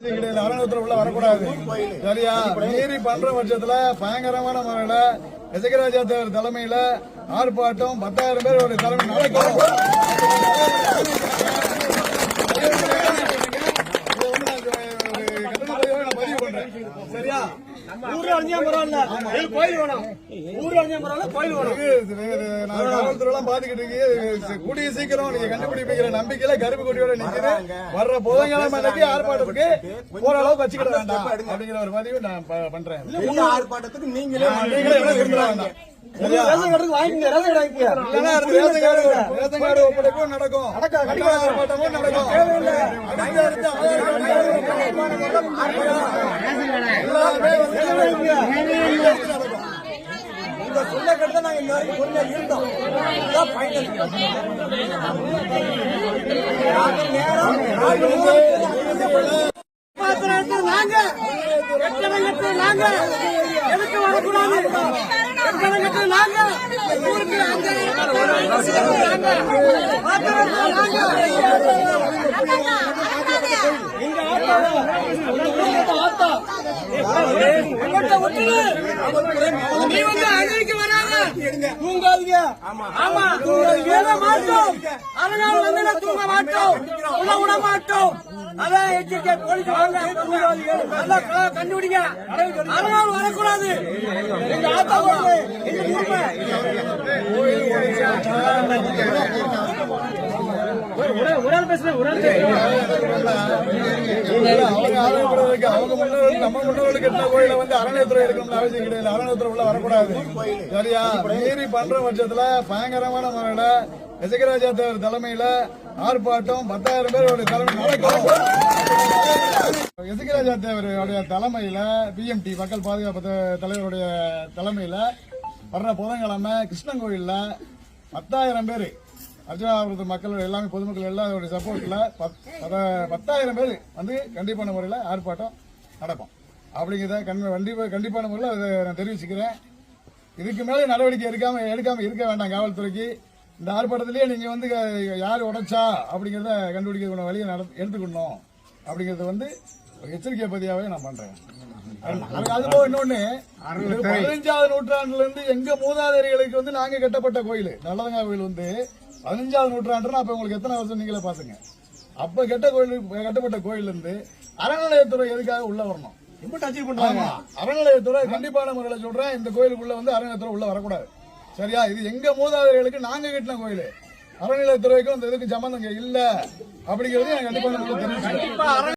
கிடையாது உள்ள வரக்கூடாது. சரியா? மீறி பண்ற பட்சத்துல பயங்கரமான முறையில எசகராஜா தேவர் தலைமையில ஆர்ப்பாட்டம் பத்தாயிரம் பேர் ஒரு தலைமை நடக்கும் இதை வந்து நான் ஒரு கட்டண பதிவாக நான் பதிவு பண்றேன். சரியா? ஊர்ல அழிஞ்சா பரவாயில்ல கோயில் வேணும். ஊர்ல அழிஞ்சா பரவாயில்ல கோயில் வேணும். காவல்துறை எல்லாம் பாத்துக்கிட்டு இருக்கு கூடிய சீக்கிரம் நீங்க கண்டுபிடிப்பிக்கிற நம்பிக்கையில கருப்பு கொடியோட நிக்குது. வர்ற புதன்கிழமை அன்னைக்கு ஆர்ப்பாட்டத்துக்கு ஓரளவுக்கு வச்சுக்கிட வேண்டாம் அப்படிங்கிற ஒரு பதிவு நான் பண்றேன். ஆர்ப்பாட்டத்துக்கு நீங்களே நீங்களே இருந்துட வேண்டாம். நடக்கும். நடக்கும். நடக்கும் உங்க சொல்ல நாங்க இந்த வரைக்கும் பொறுமையா இருந்தோம் இதுதான் ஃபைனல் நாங்க நாங்க எதுக்கு வரக்கூடாது நாங்க ஊருக்கு நாங்க நீ வந்து அன்னைக்கு வராங்க தூங்காதீங்க. ஆமா. ஏதோ மாட்டோம் அதனால வந்து நான் தூங்க மாட்டோம். உள்ள விட மாட்டோம். அதான் எச்சரிக்கை. போலீஸ் வாங்க. தூங்காதீங்க. நல்லா கண்டுபிடிங்க. அதனால வரக்கூடாது. எங்க ஆத்தா எங்க உரிமை அறநிலையத்துறை இருக்கணும்னு அவசியம் கிடையாது. அறநிலையத்துறை உள்ள வரக்கூடாது. சரியா? மீறி பண்ற பட்சத்துல பயங்கரமான முறையில எசகராஜா தேவர் தலைமையில ஆர்ப்பாட்டம் பத்தாயிரம் பேர் ஒரு தலைமை நடக்கும் எசகராஜா தேவருடைய தலைமையில பிஎம்டி மக்கள் பாதுகாப்பு தலைவருடைய தலைமையில வர்ற புதன்கிழமை கிருஷ்ணன் கோயில்ல பத்தாயிரம் பேர் அர்ஜுனாபுரத்து மக்கள் எல்லாமே பொதுமக்கள் எல்லாருடைய பத- பத்தாயிரம் பேர் வந்து கண்டிப்பான முறையில் ஆர்ப்பாட்டம் நடக்கும். அப்படிங்கிறத கண்டி- கண்டிப்பா கண்டிப்பான முறையில் அதை நான் தெரிவிச்சுக்கிறேன். இதுக்கு மேலே நடவடிக்கை எடுக்காம எடுக்காம இருக்க வேண்டாம் காவல்துறைக்கு. இந்த ஆர்ப்பாட்டத்திலேயே நீங்க வந்து யார் உடைச்சா அப்படிங்கறத கண்டுபிடிக்கிற வழியை நட- எடுத்துக்கணும். அப்படிங்கறது வந்து ஒரு எச்சரிக்கை பதிவாகவே நான் பண்றேன். அது- போக இன்னொன்னு பதினஞ்சாவது நூற்றாண்டுல இருந்து எங்க மூதாதையர்களுக்கு வந்து நாங்க கட்டப்பட்ட கோயில் நல்லதங்கா கோயில் வந்து பதினஞ்சாவது நூற்றாண்டுனா அப்ப உங்களுக்கு எத்தனை வருஷம் நீங்களே பாத்துங்க அப்ப கெட்ட கோயில் கட்டப்பட்ட கோயில் இருந்து அறநிலையத்துறை எதுக்காக உள்ள வரணும். அறநிலையத்துறை கண்டிப்பான முறையில சொல்றேன். இந்த கோயிலுக்குள்ள வந்து அறநிலையத்துறை உள்ள வரக்கூடாது. சரியா? இது எங்க மூதாதையர்களுக்கு நாங்க கட்டின கோயில். அறநிலையத்துறைக்கும் இந்த இதுக்கு சம்பந்தம் இல்ல. அப்படிங்கறது தெரிவிச்சுக்கிறேன்.